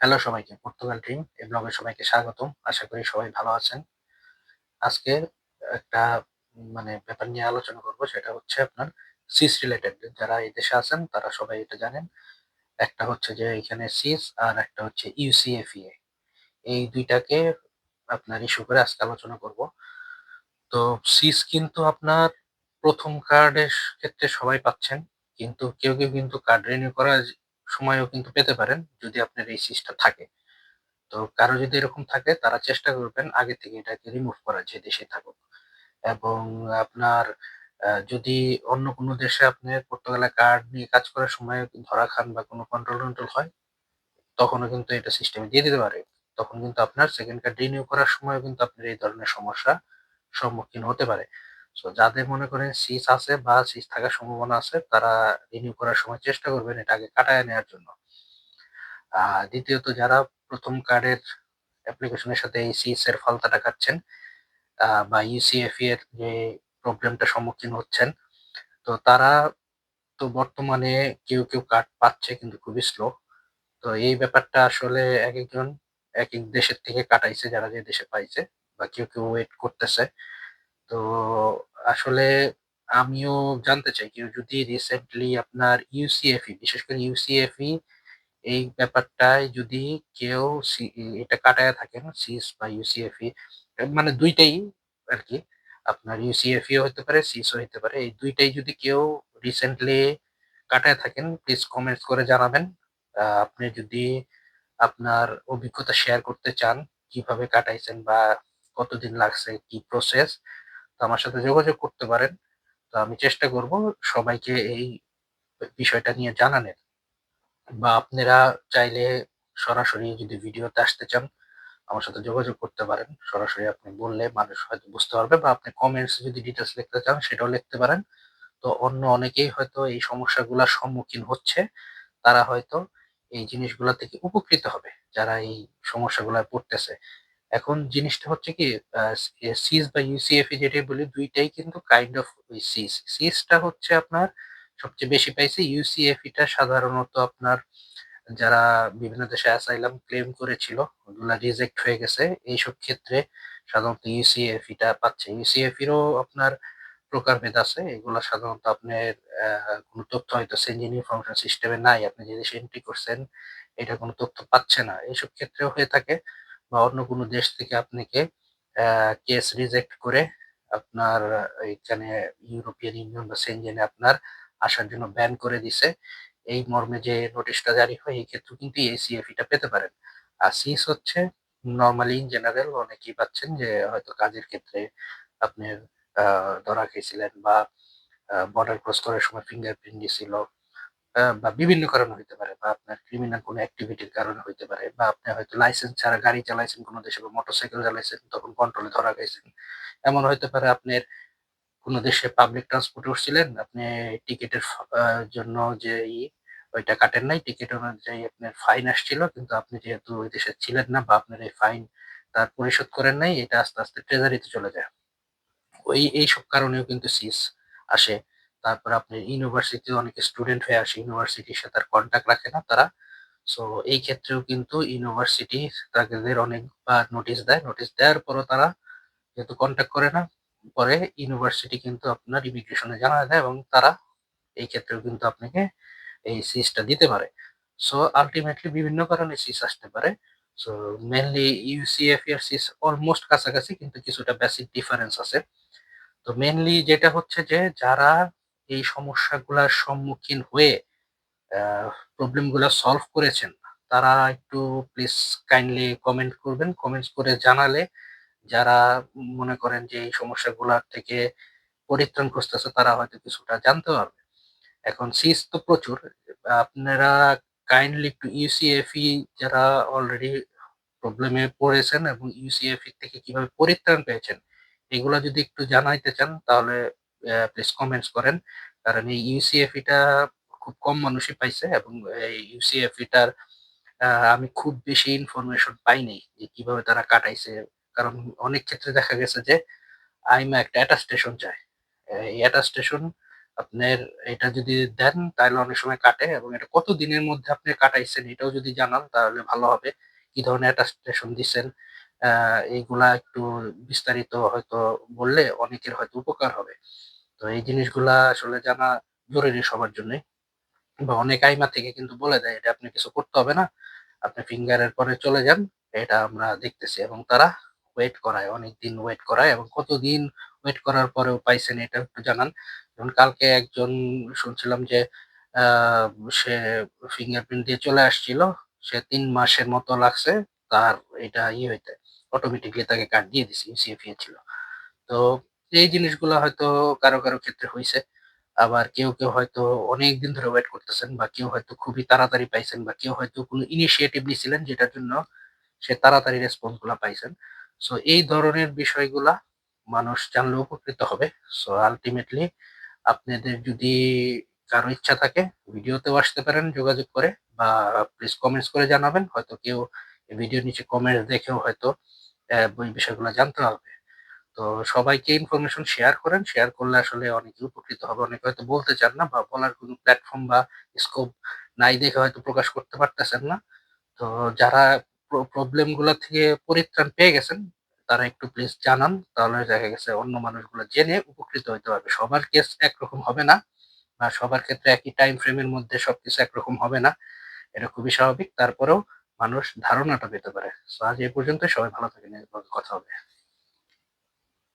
Hello সবাইকে, Portugal dream এই ব্লগে সবাইকে স্বাগতম। আশা করি সবাই ভালো আছেন। আজকে একটা মানে ব্যাপার নিয়ে আলোচনা করব সেটা হচ্ছে আপনার সিস রিলেটেড। যারা এই দেশে আছেন তারা সবাই এটা জানেন। একটা হচ্ছে যে এখানে সিস আর একটা হচ্ছে ইউসিএফইএ। এই দুইটাকে আপনার ইস্যু করে আজকে আলোচনা করব। তো সিস কিন্তু আপনার ১ম কার্ডের ক্ষেত্রে সবাই পাচ্ছেন। কিন্তু কেউ, কেউ কিন্তু কার্ড রিনিউ করার সময়ও কিন্তু পেতে পারেন যদি আপনার এই সিসটা থাকে। তো কারও যদি এরকম থাকে তারা চেষ্টা করবেন আগে থেকে এটাকে রিমুভ করার যে দেশে থাকুক। এবং আপনার যদি অন্য কোনো দেশে আপনি পর্তুগালে কার্ড নিয়ে কাজ করার সময় ধরা খান বা কোনো কন্ট্রোল-টন্ট্রোল হয়, তখনও কিন্তু এটা সিস্টেমে দিয়ে দিতে পারে। তখন কিন্তু আপনার সেকেন্ড কার্ড রিনিউ করার সময়ও কিন্তু আপনার এই ধরনের সমস্যা সম্মুখীন হতে পারে। সো যাদের মনে করেন সিস আছে বা সিস থাকার সম্ভাবনা আছে তারা রিনিউ করার সময় চেষ্টা করবেন এটা আগে কাটায় নেয়ার জন্য। দ্বিতীয়ত যারা প্রথম কার্ডের অ্যাপ্লিকেশনের সাথে এই সিস এর ফালতাটা কাটছেন বা ইউসিএফই এর যে প্রবলেমটার সম্মুখীন হচ্ছেন, তো তারা তো বর্তমানে কেউ, কেউ কার্ড পাচ্ছে কিন্তু খুবই স্লো। তো এই ব্যাপারটা আসলে এক একজন এক এক দেশের থেকে কাটাইছে যারা যে দেশে পাইছে বা কেউ, কেউ ওয়েট করতেছে। তো আসলে আমিও জানতে চাই কেউ যদি রিসেন্টলি আপনার ইউসিএফই বিশেষ করে ইউসিএফই এই ব্যাপারটায় যদি কেউ সি এটা কাটায়া থাকেন সিস বা ইউসিএফই এ মানে দুইটাই আর কি আপনার ইউসিএফই ও হইতে পারে, সিসও হতে পারে। এই দুইটাই যদি কেউ রিসেন্টলি কাটায় থাকেন প্লিজ কমেন্টস করে জানাবেন। আপনি যদি আপনার অভিজ্ঞতা শেয়ার করতে চান, কীভাবে কাটাইছেন বা কতদিন লাগছে, কি প্রসেস তো আমার সাথে যোগাযোগ করতে পারেন। তো আমি চেষ্টা করব সবাইকে এই বিষয়টা নিয়ে জানানের। বা আপনারা চাইলে সরাসরি যদি ভিডিওতে আসতে চান, আমার সাথে যোগাযোগ করতে পারেন। সরাসরি আপনি বললে মানুষ হয়তো বুঝতে পারবে বা আপনি কমেন্টস যদি ডিটেইলস লিখতে চান সেটাও লিখতে পারেন। তো অন্য অনেকেই হয়তো এই সমস্যাগুলার সম্মুখীন হচ্ছে। তারা হয়তো এই জিনিসগুলো থেকে উপকৃত হবে। যারা এই সমস্যাগুলায় পড়তেছে। এখন জিনিসটা হচ্ছে কি সিস বা ইউসিএফই যেটাই বলি, দুইটাই কিন্তু কাইন্ড অফ সিস। সিসটা হচ্ছে আপনার সবচেয়ে বেশি পাইছে। ইউসিএফইটা সাধারণত আপনার যারা বিভিন্ন দেশে অ্যাসাইলাম ক্লেম করেছিল, ওগুলা রিজেক্ট হয়ে গেছে। এইসব ক্ষেত্রে সাধারণত ইউসিএফইটা পাচ্ছে। ইউসিএফইরও আপনার প্রকারভেদ আছে। এগুলা সাধারণত আপনার কোনো তথ্য হয়তো সেঞ্জিন ইনফরমেশন সিস্টেমে নাই। আপনি যে দেশে এন্ট্রি করছেন, এটা কোনো তথ্য পাচ্ছে না। এইসব ক্ষেত্রেও হয়ে থাকে বা অন্য কোনো দেশ থেকে আপনাকে কেস রিজেক্ট করে আপনার এইখানে ইউরোপিয়ান ইউনিয়ন বা সেনজেনে আপনার আসার জন্য ব্যান করে দিছে। এই মর্মে যে নোটিশটা জারি হয়, এই ক্ষেত্রে কিন্তু এসিএফইটা পেতে পারেন। আর সিস হচ্ছে নর্মালি ইন জেনারেল অনেকেই পাচ্ছেন যে হয়তো কাজের ক্ষেত্রে আপনার ধরা খেয়েছিলেন বা বর্ডার ক্রস করার সময় ফিঙ্গারপ্রিন্ট নিছিল। বা বিভিন্ন কারণে হইতে পারে বা আপনার ক্রিমিনাল কোনো অ্যাক্টিভিটির কারণে হইতে পারে বা আপনি হয়তো লাইসেন্স ছাড়া গাড়ি চালাইছেন কোনো দেশে বা মোটরসাইকেল চালাইছেন তখন কন্ট্রোলে ধরা খাইছেন। এমন হইতে পারে আপনার কোনো দেশে পাবলিক ট্রান্সপোর্টে উঠছিলেন, আপনি টিকিটের জন্য যে ওইটা কাটেন নাই। টিকিট অনুযায়ী আপনার ফাইন আসছিল। কিন্তু আপনি যেহেতু ওই দেশে ছিলেন না বা আপনার এই ফাইন তার পরিশোধ করেন নাই, এটা আস্তে, আস্তে ট্রেজারিতে চলে যায়। ওই এইসব কারণেও কিন্তু সিস আসে। তারপরে আপনি ইউনিভার্সিটিতে অনেকে স্টুডেন্ট হয়ে আসে। ইউনিভার্সিটির সাথে আর কনট্যাক্ট রাখে না তারা। সো এই ক্ষেত্রেও কিন্তু ইউনিভার্সিটি তাদের অনেকবার নোটিশ দেয়। নোটিশ দেওয়ার পরও তারা যেহেতু কনট্যাক্ট করে না, পরে ইউনিভার্সিটি কিন্তু আপনার ইমিগ্রেশনে জানা দেয় এবং তারা এই ক্ষেত্রেও কিন্তু আপনাকে এই সিসটা দিতে পারে। সো আলটিমেটলি বিভিন্ন কারণে সিস আসতে পারে। সো মেইনলি ইউসিএফই আর সিস অলমোস্ট কাছাকাছি কিন্তু কিছুটা বেসিক ডিফারেন্স আছে। তো মেইনলি যেটা হচ্ছে যে যারা এই সমস্যাগুলার সম্মুখীন হয়ে আ প্রবলেমগুলা সলভ করেছেন, তারা একটু প্লিজ কাইন্ডলি কমেন্ট করবেন। কমেন্টস করে জানালে যারা মনে করেন যে এই সমস্যাগুলার থেকে পরিত্রাণ খুঁজতেছে তারা হয়তো কিছুটা জানতে পারবে। এখন সিস তো প্রচুর। আপনারা কাইন্ডলি একটু ইউসিএফই যারা অলরেডি প্রবলেমে পড়েছেন এবং ইউসিএফই থেকে কীভাবে পরিত্রাণ পেয়েছেন, এগুলা যদি একটু জানাইতে চান তাহলে প্লিজ কমেন্টস করেন। কারণ এই ইউসিএফইটা খুব কম মানুষই পাইছে এবং এই ইউসিএফইটার আ আমি খুব বেশি ইনফরমেশন পাইনি যে কীভাবে তারা কাটাইছে। কারণ অনেক ক্ষেত্রে দেখা গেছে যে আইমা একটা অ্যাটাস্টেশন চায়। এই অ্যাটাস্টেশন আপনার এটা যদি দেন তাহলে অনেক সময় কাটে এবং এটা কত দিনের মধ্যে আপনি কাটাইছেন এটাও যদি জানান তাহলে ভালো হবে। কি ধরনের অ্যাটাস্টেশন দিছেন আ এইগুলা একটু বিস্তারিত হয়তো বললে অনেকের হয়তো উপকার হবে। তো এই জিনিসগুলা আসলে জানা জরুরি সবার জন্যই। বা অনেক আইমা থেকে কিন্তু বলে দেয় এটা আপনি কিছু করতে হবে না। আপনি ফিঙ্গারের পরে চলে যান। এটা আমরা দেখতেছি এবং তারা ওয়েট করায়, অনেকদিন ওয়েট করায় এবং কতদিন ওয়েট করার পরেও পাইছেন এটা একটু জানান। যেমন কালকে একজন শুনছিলাম যে সে ফিঙ্গারপ্রিন্ট দিয়ে চলে আসছিল। সে তিন মাসের মতো লাগছে তার এটা ইয়ে হইতে। অটোমেটিকলি তাকে কার্ড দিয়ে দিছে। ইউসিএফ ছিল। তো এই জিনিসগুলা হয়তো কারও, কারও ক্ষেত্রে হইছে। আবার কেউ, কেউ হয়তো অনেক দিন ধরে ওয়েট করতেছেন বা কেউ হয়তো খুবই তাড়াতাড়ি পাইছেন বা কেউ হয়তো কোনো ইনিশিয়েটিভ নিছিলেন যেটার জন্য সে তাড়াতাড়ি রেসপন্সগুলা পাইছেন। সো এই ধরনের বিষয়গুলা মানুষ জানলে উপকৃত হবে। সো আলটিমেটলি আপনাদের যদি কারও ইচ্ছা থাকে ভিডিওতেও আসতে পারেন যোগাযোগ করে বা প্লিজ কমেন্টস করে জানাবেন। হয়তো কেউ এই ভিডিওর নিচে কমেন্টস দেখেও হয়তো ওই বিষয়গুলো জানতে পারবে। তো সবাইকে ইনফরমেশন শেয়ার করেন। শেয়ার করলে আসলে অনেকে উপকৃত হবে। অনেকে হয়তো বলতে চান না বা বলার কোনো প্ল্যাটফর্ম বা স্কোপ নাই দেখে হয়তো প্রকাশ করতে পারতেছেন না। তো যারা প্র প্রবলেমগুলা থেকে পরিত্রাণ পেয়ে গেছেন, তারা একটু প্লিজ জানান। তাহলে দেখা গেছে অন্য মানুষগুলো জেনে উপকৃত হইতে পারবে। সবার কেস একরকম হবে না বা সবার ক্ষেত্রে একই টাইম ফ্রেম এর মধ্যে সবকিছু একরকম হবে না। এটা খুবই স্বাভাবিক। তারপরেও মানুষ ধারণাটা পেতে পারে। আজ এই পর্যন্ত সবাই ভালো থাকেন। কথা হবে।